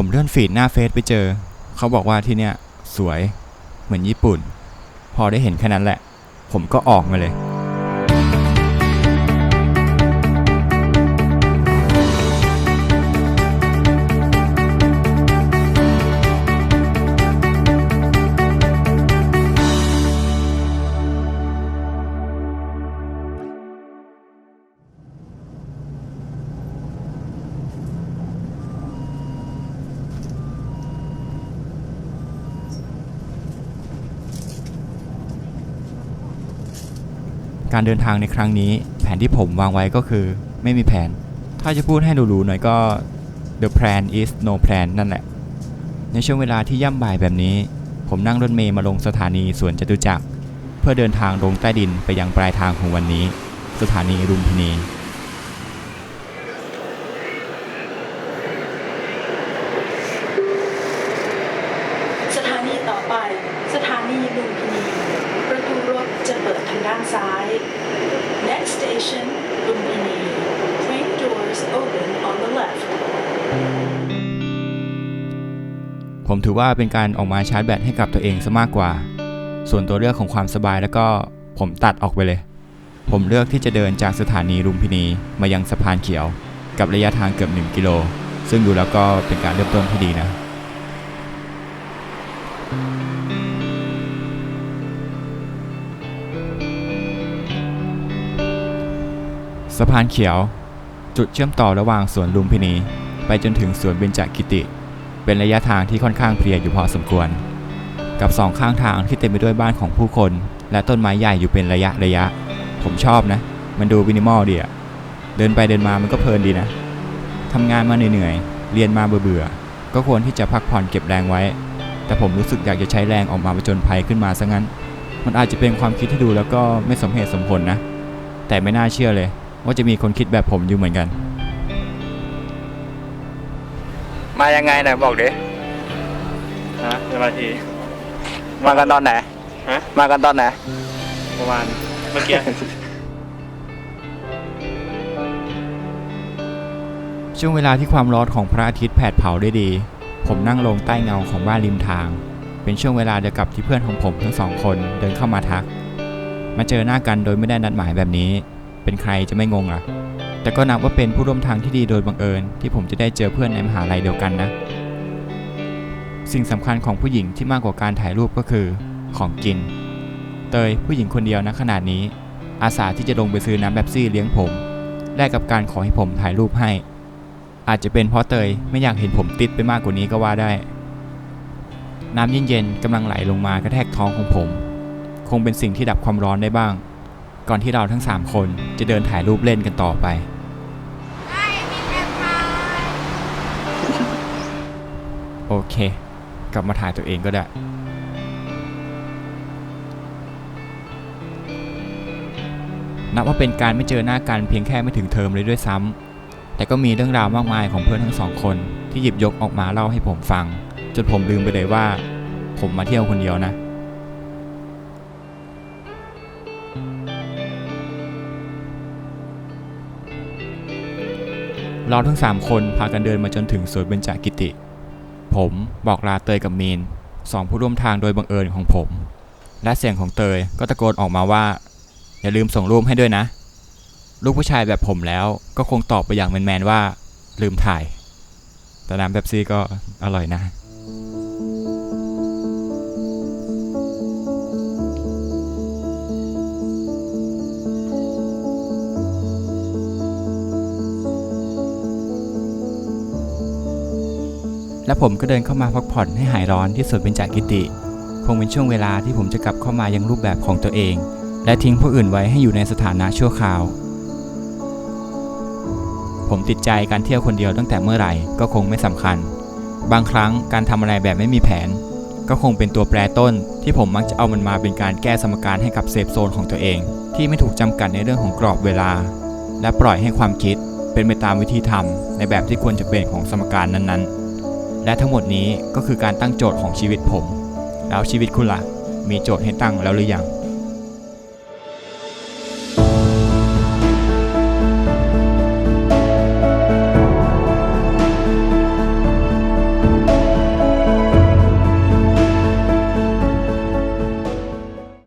ผมเลื่อนฟีดหน้าเฟซไปเจอ เขาบอกว่าที่เนี่ยสวยเหมือนญี่ปุ่น พอได้เห็นแค่นั้นแหละ ผมก็ออกมาเลย การเดินทางในครั้งนี้ แผนที่ผมวางไว้ก็คือไม่มีแผน ถ้าจะพูดให้รู้ๆหน่อยก็ the plan is no plan นั่นแหละ ในช่วงเวลาที่ย่ำบ่ายแบบนี้ ผมนั่งรถเมล์มาลงสถานีสวนจตุจักร เพื่อเดินทางลงใต้ดินไปยังปลายทางของวันนี้ สถานีรุมพินีสถานีต่อไป สถานีลุมพินี จะเปิดทางด้านซ้าย Next station ลุมพินี Train doors open on the left ผมถือว่าเป็นการออกมาชาร์จแบตให้กับตัวเองซะมากกว่า ส่วนตัวเลือกของความสบายแล้วก็ผมตัดออกไปเลย ผมเลือกที่จะเดินจากสถานีรุมพินีมายังสะพานเขียว กับระยะทางเกือบ 1 กิโล ซึ่งดูแล้วก็เป็นการเริ่มต้นที่ดีนะ สะพานเขียว จุดเชื่อมต่อระหว่างสวนลุมพินี ไปจนถึงสวนเบญจกิติ เป็นระยะทางที่ค่อนข้างเพลียอยู่พอสมควร กับสองข้างทางที่เต็มไปด้วยบ้านของผู้คน และต้นไม้ใหญ่อยู่เป็นระยะระยะ ผมชอบนะ มันดูวินิมอลดีอะเดินไปเดินมามันก็เพลินดีนะทำงานมาเหนื่อยๆเรียนมาเบื่อๆก็ควรที่จะพักผ่อนเก็บแรงไว้ แต่ผมรู้สึกอยากจะใช้แรงออกมาผจญภัยขึ้นมาซะงั้น มันอาจจะเป็นความคิดที่ดูแล้วก็ไม่สมเหตุสมผลนะ แต่ไม่น่าเชื่อเลย ว่าจะมีคนคิดแบบผมอยู่เหมือนกัน มายังไงไหนบอกดิฮะเวลาที มากันตอนไหน ฮะ มากันตอนไหน ประมาณเมื่อกี้ ช่วงเวลาที่ความร้อนของพระอาทิตย์แผดเผาได้ดี ผมนั่งลงใต้เงาของบ้านริมทาง เป็นช่วงเวลาเดียวกับที่เพื่อนของผมทั้งสองคนเดินเข้ามาทัก มาเจอหน้ากันโดยไม่ได้นัดหมายแบบนี้ เป็นใครจะไม่งงล่ะ แต่ก็นับว่าเป็นผู้ร่วมทางที่ดีโดยบังเอิญ ที่ผมจะได้เจอเพื่อนในมหาลัยเดียวกันนะ สิ่งสำคัญของผู้หญิงที่มากกว่าการถ่ายรูปก็คือ ของกิน เตยผู้หญิงคนเดียวนะขนาดนี้ อาสาที่จะลงไปซื้อน้ำแบบซี่เลี้ยงผมแลกกับการขอให้ผมถ่ายรูปให้ อาจจะเป็นเพราะเตยไม่อยากเห็นผมติดไปมากกว่านี้ก็ว่าได้ น้ำเย็นๆกำลังไหลลงมากระแทกท้องของผม คงเป็นสิ่งที่ดับความร้อนได้บ้าง ก่อนที่เราทั้ง 3 คนจะเดินถ่ายรูปเล่นกันต่อไป โอเค กลับมาถ่ายตัวเองก็ได้ นับว่าเป็นการไม่เจอหน้ากันเพียงแค่ไม่ถึงเทอมเลยด้วยซ้ำ แต่ก็มีเรื่องราวมากมายของเพื่อนทั้งสองคนที่หยิบยกออกมาเล่าให้ผมฟัง จนผมลืมไปเลยว่า ผมมาเที่ยวคนเดียวนะ เราทั้ง 3 คนพากันเดินมาจนถึงสวนเบญจกิติ ผมบอกลาเตยกับมีนสองผู้ร่วมทางโดยบังเอิญของผม และเสียงของเตยก็ตะโกนออกมาว่า อย่าลืมส่งรูปให้ด้วยนะ ลูกผู้ชายแบบผมแล้วก็คงตอบไปอย่างแมนๆว่า ลืมถ่าย แต่น้ำแบบซี่ก็อร่อยนะ และผมก็เดินเข้ามาพักผ่อนให้หายร้อนที่สวนเบญจกิติคงเป็นช่วงเวลาที่ผมจะกลับเข้ามายังรูปแบบของตัวเอง และทิ้งผู้อื่นไว้ให้อยู่ในสถานะชั่วคราว ผมติดใจการเที่ยวคนเดียวตั้งแต่เมื่อไหร่ก็คงไม่สำคัญ บางครั้งการทำอะไรแบบไม่มีแผน ก็คงเป็นตัวแปรต้นที่ผมมักจะเอามันมาเป็นการแก้สมการให้กับเซฟโซนของตัวเอง ที่ไม่ถูกจำกัดในเรื่องของกรอบเวลา และปล่อยให้ความคิดเป็นไปตามวิธีทำในแบบที่ควรจะเป็นของสมการนั้นๆ และทั้งหมดนี้ก็คือการตั้งโจทย์ของชีวิตผม แล้วชีวิตคุณล่ะมีโจทย์ให้ตั้งแล้วหรือยัง